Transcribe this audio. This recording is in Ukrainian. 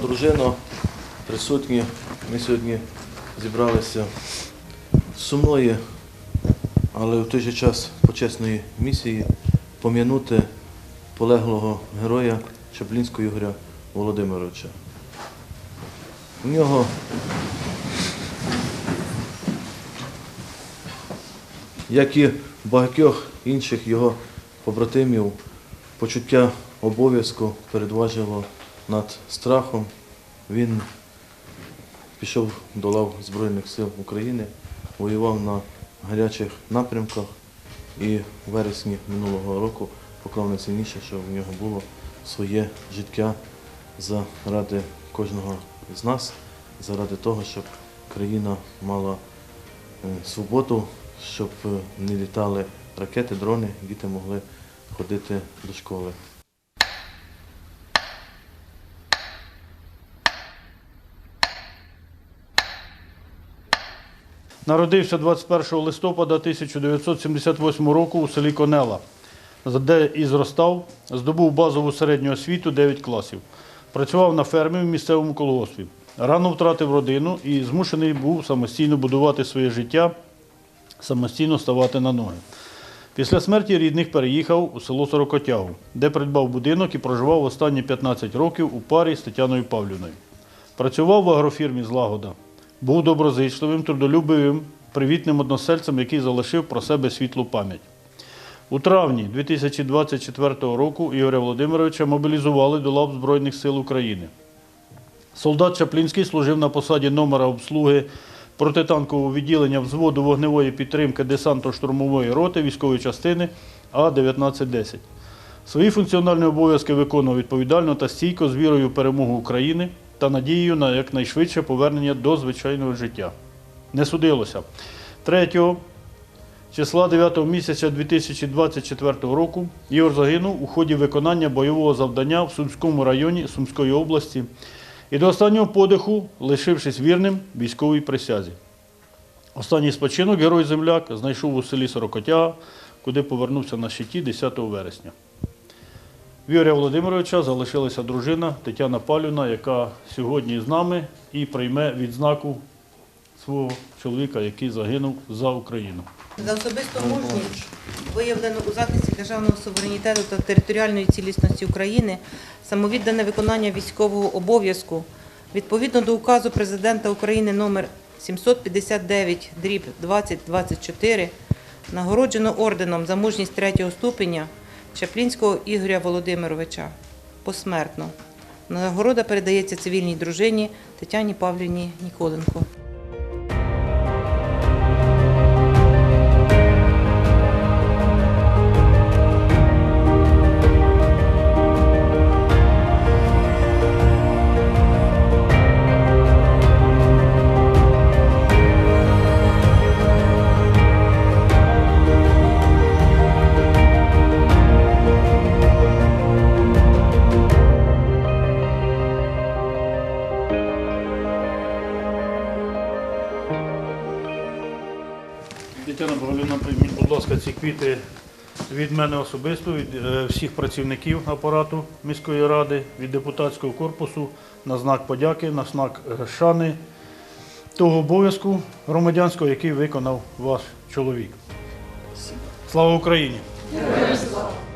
дружино, присутні, ми сьогодні зібралися з сумної, але в той же час почесної місії пом'янути полеглого героя Чаплінського Ігоря Володимировича. У нього як і багатьох інших його побратимів, почуття обов'язку передважило над страхом. Він пішов до лав Збройних сил України, воював на гарячих напрямках і в вересні минулого року поклав найцінніше, що в нього було своє життя заради кожного з нас, заради того, щоб країна мала е, свободу, щоб е, не літали ракети, дрони, діти могли ходити до школи. Народився 21 листопада 1978 року у селі Конела, де і зростав, здобув базову середню освіту 9 класів. Працював на фермі в місцевому колгоспі. Рано втратив родину і змушений був самостійно будувати своє життя, самостійно ставати на ноги. Після смерті рідних переїхав у село Сорокотягу, де придбав будинок і проживав останні 15 років у парі з Тетяною Павлівною. Працював в агрофірмі Злагода. Був доброзичливим, трудолюбивим, привітним односельцем, який залишив про себе світлу пам'ять. У травні 2024 року Ігоря Володимировича мобілізували до лав Збройних сил України. Солдат Чаплінський служив на посаді номера обслуги протитанкового відділення взводу вогневої підтримки десантно-штурмової роти військової частини А-1910. Свої функціональні обов'язки виконував відповідально та стійко з вірою в перемогу України та надією на якнайшвидше повернення до звичайного життя. Не судилося. 3 числа 9 місяця 2024 року Ігор загинув у ході виконання бойового завдання в Сумському районі Сумської області і до останнього подиху, лишившись вірним військовій присязі. Останній спочинок герой земляк знайшов у селі Сорокотяга, куди повернувся на щиті 10 вересня. В Володимировича залишилася дружина Тетяна Палюна, яка сьогодні з нами і прийме відзнаку свого чоловіка, який загинув за Україну. За особисту мужність, виявлену у захисті державного суверенітету та територіальної цілісності України, самовіддане виконання військового обов'язку відповідно до указу президента України номер 759 дріб 2024 нагороджено орденом за мужність третього ступеня Чаплінського Ігоря Володимировича посмертно. Нагорода передається цивільній дружині Тетяні Павлівні Ніколенко. Тетяна Павлівна, прийміть, будь ласка, ці квіти від мене особисто, від е, всіх працівників апарату міської ради, від депутатського корпусу на знак подяки, на знак шани того обов'язку громадянського, який виконав ваш чоловік. Слава Україні! Героям слава!